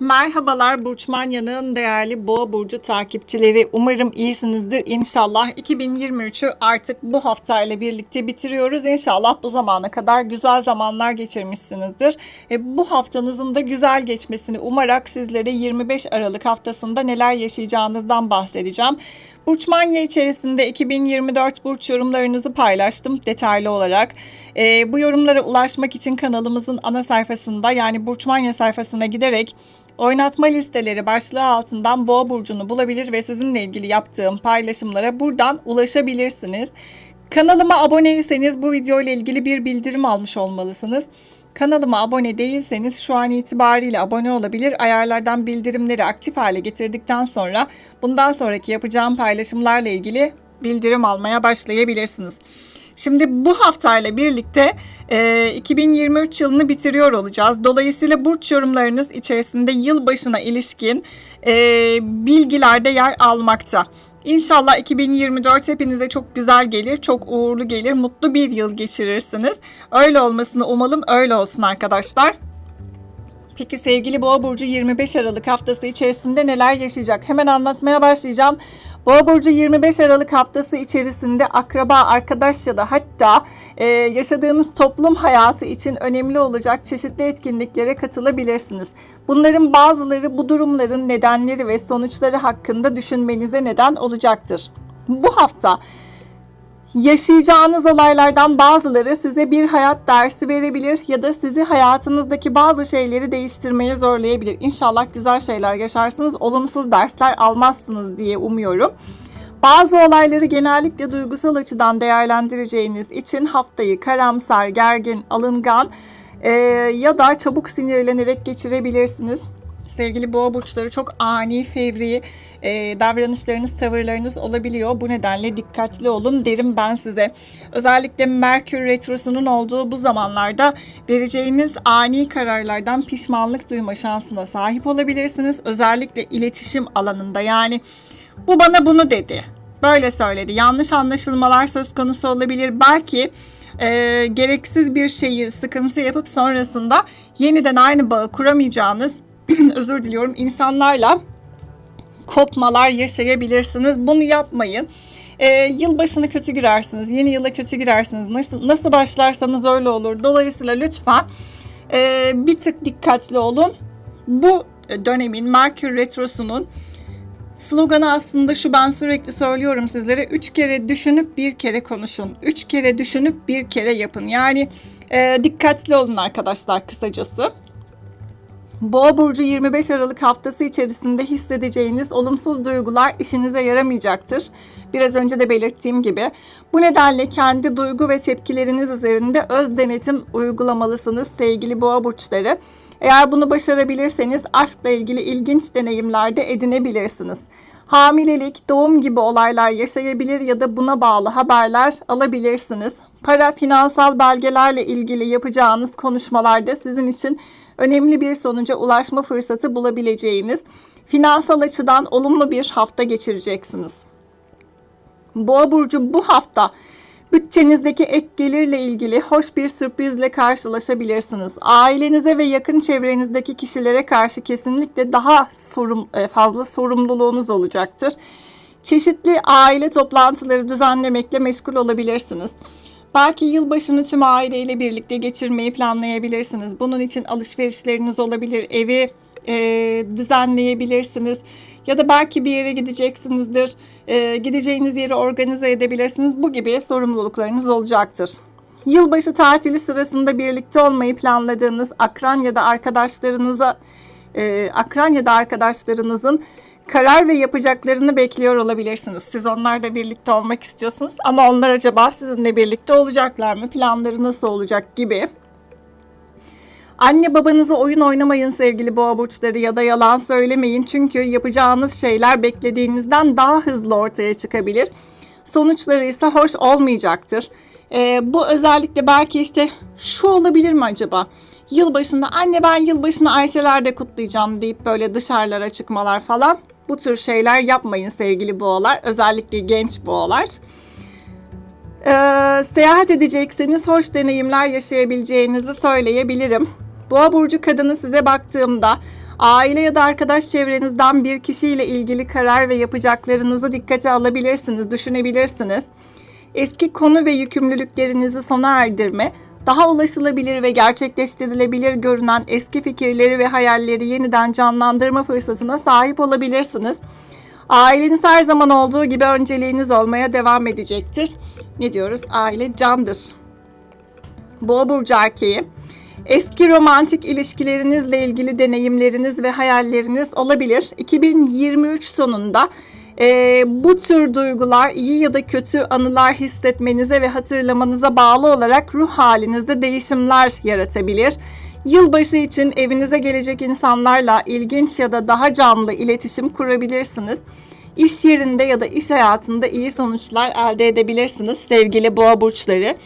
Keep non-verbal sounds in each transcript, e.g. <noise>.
Merhabalar Burçmanya'nın değerli Boğa Burcu takipçileri. Umarım iyisinizdir. İnşallah 2023'ü artık bu haftayla birlikte bitiriyoruz. İnşallah bu zamana kadar güzel zamanlar geçirmişsinizdir. E, bu haftanızın da güzel geçmesini umarak sizlere 25 Aralık haftasında neler yaşayacağınızdan bahsedeceğim. Burçmanya içerisinde 2024 burç yorumlarınızı paylaştım detaylı olarak. E, bu yorumlara ulaşmak için kanalımızın ana sayfasında yani Burçmanya sayfasına giderek Oynatma listeleri başlığı altından Boğa burcunu bulabilir ve sizinle ilgili yaptığım paylaşımlara buradan ulaşabilirsiniz. Kanalıma aboneyseniz bu video ile ilgili bir bildirim almış olmalısınız. Kanalıma abone değilseniz şu an itibariyle abone olabilir. Ayarlardan bildirimleri aktif hale getirdikten sonra bundan sonraki yapacağım paylaşımlarla ilgili bildirim almaya başlayabilirsiniz. Şimdi bu haftayla birlikte e, 2023 yılını bitiriyor olacağız. Dolayısıyla burç yorumlarınız içerisinde yılbaşına ilişkin e, bilgilerde yer almakta. İnşallah 2024 hepinize çok güzel gelir, çok uğurlu gelir, mutlu bir yıl geçirirsiniz. Öyle olmasını umalım, öyle olsun arkadaşlar. Peki sevgili Boğa burcu 25 Aralık haftası içerisinde neler yaşayacak? Hemen anlatmaya başlayacağım. Boğa burcu 25 Aralık haftası içerisinde akraba, arkadaş ya da hatta e, yaşadığınız toplum hayatı için önemli olacak çeşitli etkinliklere katılabilirsiniz. Bunların bazıları bu durumların nedenleri ve sonuçları hakkında düşünmenize neden olacaktır. Bu hafta Yaşayacağınız olaylardan bazıları size bir hayat dersi verebilir ya da sizi hayatınızdaki bazı şeyleri değiştirmeye zorlayabilir. İnşallah güzel şeyler yaşarsınız, olumsuz dersler almazsınız diye umuyorum. Bazı olayları genellikle duygusal açıdan değerlendireceğiniz için haftayı karamsar, gergin, alıngan e, ya da çabuk sinirlenerek geçirebilirsiniz. Sevgili boğa burçları çok ani, fevri e, davranışlarınız, tavırlarınız olabiliyor. Bu nedenle dikkatli olun derim ben size. Özellikle Merkür Retrosu'nun olduğu bu zamanlarda vereceğiniz ani kararlardan pişmanlık duyma şansına sahip olabilirsiniz. Özellikle iletişim alanında yani bu bana bunu dedi. Böyle söyledi. Yanlış anlaşılmalar söz konusu olabilir. Belki e, gereksiz bir şeyi sıkıntı yapıp sonrasında yeniden aynı bağı kuramayacağınız <clears throat> özür diliyorum insanlarla kopmalar yaşayabilirsiniz. Bunu yapmayın. Ee, yılbaşına kötü girersiniz, yeni yıla kötü girersiniz. Nasıl, nasıl başlarsanız öyle olur. Dolayısıyla lütfen e, bir tık dikkatli olun. Bu dönemin Merkür Retrosu'nun sloganı aslında şu ben sürekli söylüyorum sizlere. Üç kere düşünüp bir kere konuşun. Üç kere düşünüp bir kere yapın. Yani e, dikkatli olun arkadaşlar kısacası. Boğa burcu 25 Aralık haftası içerisinde hissedeceğiniz olumsuz duygular işinize yaramayacaktır. Biraz önce de belirttiğim gibi. Bu nedenle kendi duygu ve tepkileriniz üzerinde öz denetim uygulamalısınız sevgili boğa burçları. Eğer bunu başarabilirseniz aşkla ilgili ilginç deneyimler de edinebilirsiniz. Hamilelik, doğum gibi olaylar yaşayabilir ya da buna bağlı haberler alabilirsiniz. Para, finansal belgelerle ilgili yapacağınız konuşmalarda sizin için önemli bir sonuca ulaşma fırsatı bulabileceğiniz finansal açıdan olumlu bir hafta geçireceksiniz. Boğa burcu bu hafta bütçenizdeki ek gelirle ilgili hoş bir sürprizle karşılaşabilirsiniz. Ailenize ve yakın çevrenizdeki kişilere karşı kesinlikle daha sorum, e, fazla sorumluluğunuz olacaktır. Çeşitli aile toplantıları düzenlemekle meşgul olabilirsiniz. Belki yılbaşını tüm aileyle birlikte geçirmeyi planlayabilirsiniz. Bunun için alışverişleriniz olabilir, evi e, düzenleyebilirsiniz. Ya da belki bir yere gideceksinizdir, e, gideceğiniz yeri organize edebilirsiniz. Bu gibi sorumluluklarınız olacaktır. Yılbaşı tatili sırasında birlikte olmayı planladığınız akran ya da arkadaşlarınıza, e, akran ya da arkadaşlarınızın karar ve yapacaklarını bekliyor olabilirsiniz. Siz onlarla birlikte olmak istiyorsunuz ama onlar acaba sizinle birlikte olacaklar mı? Planları nasıl olacak gibi. Anne babanıza oyun oynamayın sevgili boğa burçları ya da yalan söylemeyin. Çünkü yapacağınız şeyler beklediğinizden daha hızlı ortaya çıkabilir. Sonuçları ise hoş olmayacaktır. Ee, bu özellikle belki işte şu olabilir mi acaba? Yılbaşında anne ben yılbaşını Ayşeler'de kutlayacağım deyip böyle dışarılara çıkmalar falan. Bu tür şeyler yapmayın sevgili boğalar. Özellikle genç boğalar. Ee, seyahat edecekseniz hoş deneyimler yaşayabileceğinizi söyleyebilirim. Boğa burcu kadını size baktığımda Aile ya da arkadaş çevrenizden bir kişiyle ilgili karar ve yapacaklarınızı dikkate alabilirsiniz, düşünebilirsiniz. Eski konu ve yükümlülüklerinizi sona erdirme, daha ulaşılabilir ve gerçekleştirilebilir görünen eski fikirleri ve hayalleri yeniden canlandırma fırsatına sahip olabilirsiniz. Aileniz her zaman olduğu gibi önceliğiniz olmaya devam edecektir. Ne diyoruz? Aile candır. Boğa burcu erkeği. Eski romantik ilişkilerinizle ilgili deneyimleriniz ve hayalleriniz olabilir. 2023 sonunda e, bu tür duygular iyi ya da kötü anılar hissetmenize ve hatırlamanıza bağlı olarak ruh halinizde değişimler yaratabilir. Yılbaşı için evinize gelecek insanlarla ilginç ya da daha canlı iletişim kurabilirsiniz. İş yerinde ya da iş hayatında iyi sonuçlar elde edebilirsiniz sevgili boğa burçları.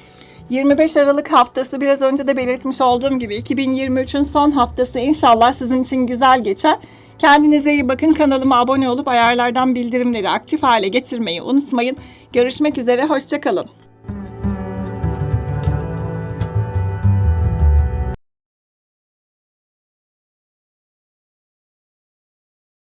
25 Aralık haftası biraz önce de belirtmiş olduğum gibi 2023'ün son haftası inşallah sizin için güzel geçer. Kendinize iyi bakın. Kanalıma abone olup ayarlardan bildirimleri aktif hale getirmeyi unutmayın. Görüşmek üzere. Hoşçakalın.